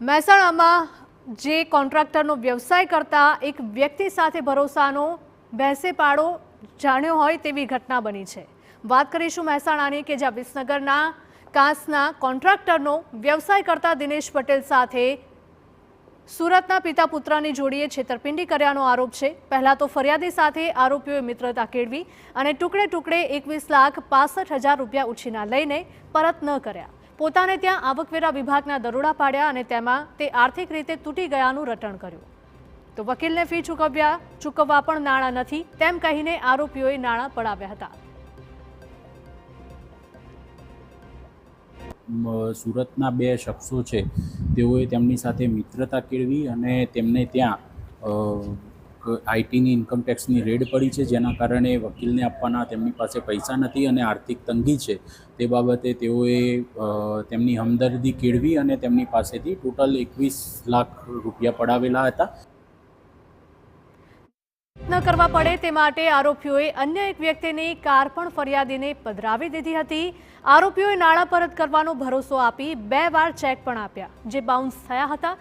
મહેસાણામાં જે કોન્ટ્રાક્ટરનો વ્યવસાય કરતા એક વ્યક્તિ સાથે ભરોસાનો બેસે પાડો જાણ્યો હોય તેવી ઘટના બની છે. વાત કરીશું મહેસાણાની કે જ્યાં વિસનગરના કાંસના કોન્ટ્રાક્ટરનો વ્યવસાય કરતા દિનેશ પટેલ સાથે સુરતના પિતા પુત્રની જોડીએ છેતરપિંડી કર્યાનો આરોપ છે. પહેલાં તો ફરિયાદી સાથે આરોપીઓએ મિત્રતા કેળવી અને ટુકડે ટુકડે એકવીસ લાખ પાસઠ હજાર રૂપિયા ઉછીના લઈને પરત ન કર્યા. પોતાને ત્યાં આવકવેરા વિભાગના દરોડા પાડ્યા અને તેમાં તે આર્થિક રીતે તૂટી ગયાનું રટણ કર્યું. તો વકીલને ફી ચૂકવ્યા, ચૂકવવા પણ નાણાં નથી, તેમ કહીને આરોપીઓએ નાણાં પડાવ્યા હતા. સુરતના બે શખ્સો છે, તેઓએ તેમની સાથે મિત્રતા કેળવી અને તેમને ત્યાં આઈટીની ઇન્કમટેક્સની રેડ પડી છે, જેના કારણે વકીલને આપવાના તેમની પાસે પૈસા નથી અને આર્થિક તંગી છે. તે બાબતે તેઓએ તેમની હમદર્દી કેળવી અને તેમની પાસેથી ટોટલ એકવીસ લાખ રૂપિયા પડાવેલા હતા. ન કરવા પડે તે માટે આરોપીઓએ અન્ય એક વ્યક્તિની કાર પણ ફરિયાદીને પધરાવી દીધી હતી. આરોપીઓએ નાણાં પરત કરવાનો ભરોસો આપી બે વાર ચેક પણ આપ્યા. જે બાઉન્સ થયા હતા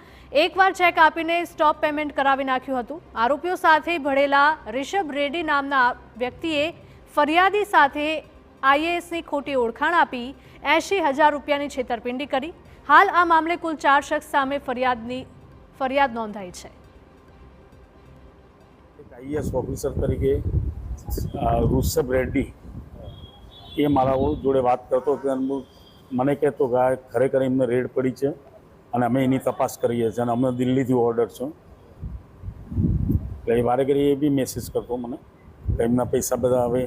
એકવાર ચેક આપીને સ્ટોપ પેમેન્ટ કરાવી નાખ્યું હતું. આરોપીઓ સાથે ભળેલા રિષભ રેડ્ડી નામના વ્યક્તિએ ફરિયાદી સાથે આઈએએસની ખોટી ઓળખાણ આપી એંશી હજાર રૂપિયાની છેતરપિંડી કરી. હાલ આ મામલે કુલ ચાર શખ્સ સામે ફરિયાદની, ફરિયાદ નોંધાઈ છે. આઈએસ ઓફિસર તરીકે ઋષભ રેડ્ડી, એ મારા જોડે વાત કરતો કે મને કહેતો કે ખરેખર એમને રેડ પડી છે અને અમે એની તપાસ કરીએ છીએ અને અમને દિલ્હીથી ઓર્ડર છે. એટલે એ વારે ઘડી એ બી મેસેજ કરતો મને એમના પૈસા બધા હવે